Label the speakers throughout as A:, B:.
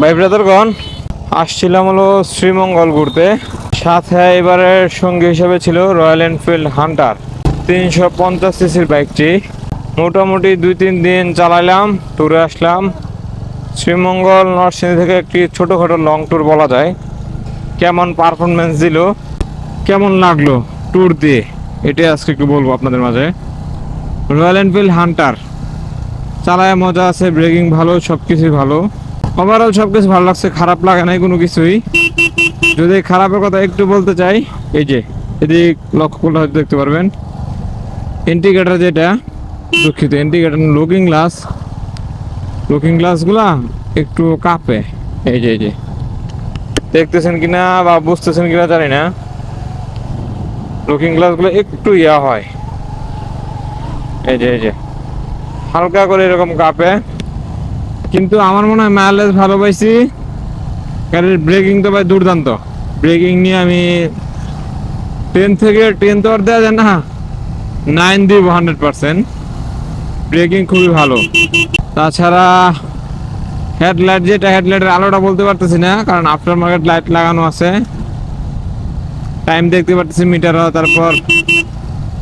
A: ভাই ব্রাদারগণ, আসছিলাম হলো শ্রীমঙ্গল ঘুরতে। সাথে এবারের সঙ্গী হিসেবে ছিল রয়্যাল এনফিল্ড হান্টার তিনশো পঞ্চাশ সিসির বাইকটি। মোটামুটি দুই তিন দিন চালাইলাম, ট্যুরে আসলাম। শ্রীমঙ্গল নরসিংদী থেকে একটি ছোটোখাটো লং ট্যুর বলা যায়। কেমন পারফরমেন্স দিল, কেমন লাগল ট্যুর দিয়ে? এটাই আজকে একটু বলব আপনাদের মাঝে। রয়্যাল এনফিল্ড হান্টার চালায় মজা আছে ব্রেকিং ভালো সব কিছুই ভালো। ওভারঅল সব কিছু ভালো লাগছে, খারাপ লাগে নাই কোনো কিছুই। যদি খারাপের কথা একটু বলতে চাই, এই যে এদিক লক্ষ্য করলে হয়তো দেখতে পারবেন। ইন্ডিকেটার যেটা, দুঃখিত ইন্ডিকেটার লুকিং গ্লাস লুকিং গ্লাসগুলা একটু কাঁপে। এই যে এই যে। দেখতেছেন কিনা বা বুঝতেছেন কিনা জানি না। লুকিং গ্লাসগুলো একটু ইয়া হয়। এই যে এই যে। হালকা করে এরকম কাঁপে। কিন্তু আমার মনে হয় মাইলেজ ভালো পাইছি গাড়ির ব্রেকিং তো ভাই দুর্দান্ত। ব্রেকিং নিয়ে আমি টেন থেকে টেন তো আর দেওয়া যায় না। নাইন দিব হান্ড্রেড পার্সেন্ট ব্রেকিং খুবই ভালো। তাছাড়া হেডলাইট যেটা হেডলাইটের আলোটা বলতে পারতেছি না, কারণ আফটার মার্কেট লাইট লাগানো আছে। টাইম দেখতে পারতেছি মিটার তারপর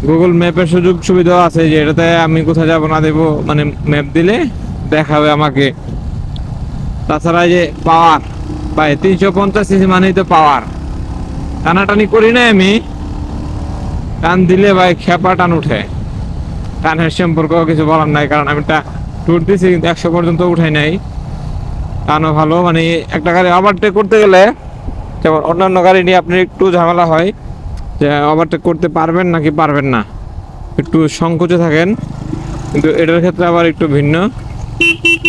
A: গুগল ম্যাপের সুযোগ সুবিধাও আছে যে এটাতে আমি কোথায় যাব, না দেবো মানে ম্যাপ দিলে। দেখাবে আমাকে। তাছাড়া যে পাওয়ার, ভাই, তিনশো পঞ্চাশ সিসি মানেই তো পাওয়ার। টানাটানি করি না আমি। টান দিলে ভাই খেপা টান উঠে। টানের সম্পর্ক কিছু বলার নাই, কারণ আমি ট্যুর দিছি, কিন্তু একশো পর্যন্ত উঠাই নাই। টানও ভালো মানে একটা গাড়ি ওভারটেক করতে গেলে, যেমন অন্যান্য গাড়ি নিয়ে আপনি একটু ঝামেলা হয়, যে ওভারটেক করতে পারবেন নাকি পারবেন না। একটু সংকোচে থাকেন, কিন্তু এটার ক্ষেত্রে আবার একটু ভিন্ন।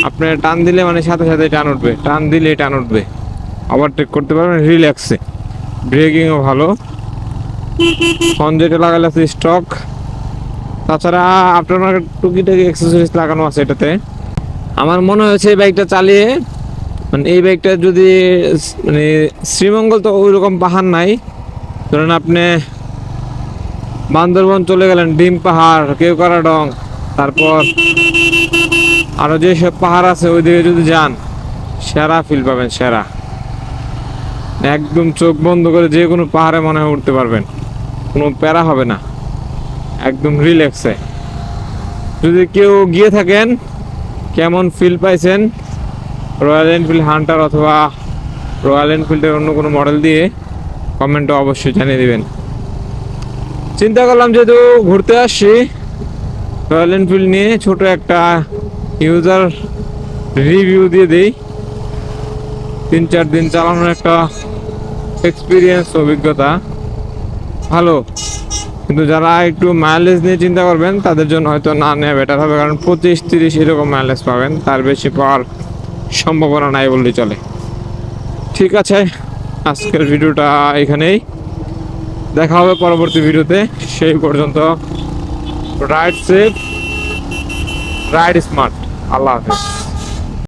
A: আপনি টান দিলে মানে সাথে সাথে টান উঠবে। টান দিলে টান উঠবে। ওভারটেক করতে পারবেন রিল্যাক্সে ব্রেকিংও ভালো। ফোন যেটা লাগালে আছে স্টক তাছাড়া আপনার টুকিটাকি এক্সেসরিজ লাগানো আছে এটাতে। আমার মনে হয়েছে এই বাইকটা চালিয়ে মানে এই বাইকটা যদি মানে শ্রীমঙ্গল তো ওই রকম পাহাড় নাই। ধরেন আপনি বান্দরবন চলে গেলেন, ডিম পাহাড় কেউকারাডং তারপর আরও যেসব পাহাড় আছে, ওইদিকে যদি যান, সেরা ফিল পাবেন, সেরা। একদম চোখ বন্ধ করে যে কোনো পাহাড়ে মনে হয় উঠতে পারবেন। কোনো প্যারা হবে না। একদম রিল্যাক্সে যদি কেউ গিয়ে থাকেন, কেমন ফিল পাইছেন রয়্যাল এনফিল্ড হান্টার অথবা রয়্যাল এনফিল্ডের অন্য কোনো মডেল দিয়ে কমেন্টে অবশ্যই জানিয়ে দেবেন। চিন্তা করলাম যেহেতু ঘুরতে আসছি রয়্যাল এনফিল্ড নিয়ে ছোট একটা ইউজার রিভিউ দিয়ে দেই। তিন, চার দিন চালানোর একটা এক্সপিরিয়েন্স অভিজ্ঞতা। ভালো। কিন্তু যারা একটু মাইলেজ নিয়ে চিন্তা করবেন, তাদের জন্য হয়তো না নেওয়া বেটার হবে, কারণ পঁচিশ, তিরিশ এরকম মাইলেজ পাবেন। তার বেশি পাওয়ার সম্ভাবনা নাই বললেই চলে। ঠিক আছে, আজকের ভিডিওটা এখানেই। দেখা হবে পরবর্তী ভিডিওতে। সেই পর্যন্ত রাইড সেফ রাইড স্মার্ট আল্লাহ হাফেজ।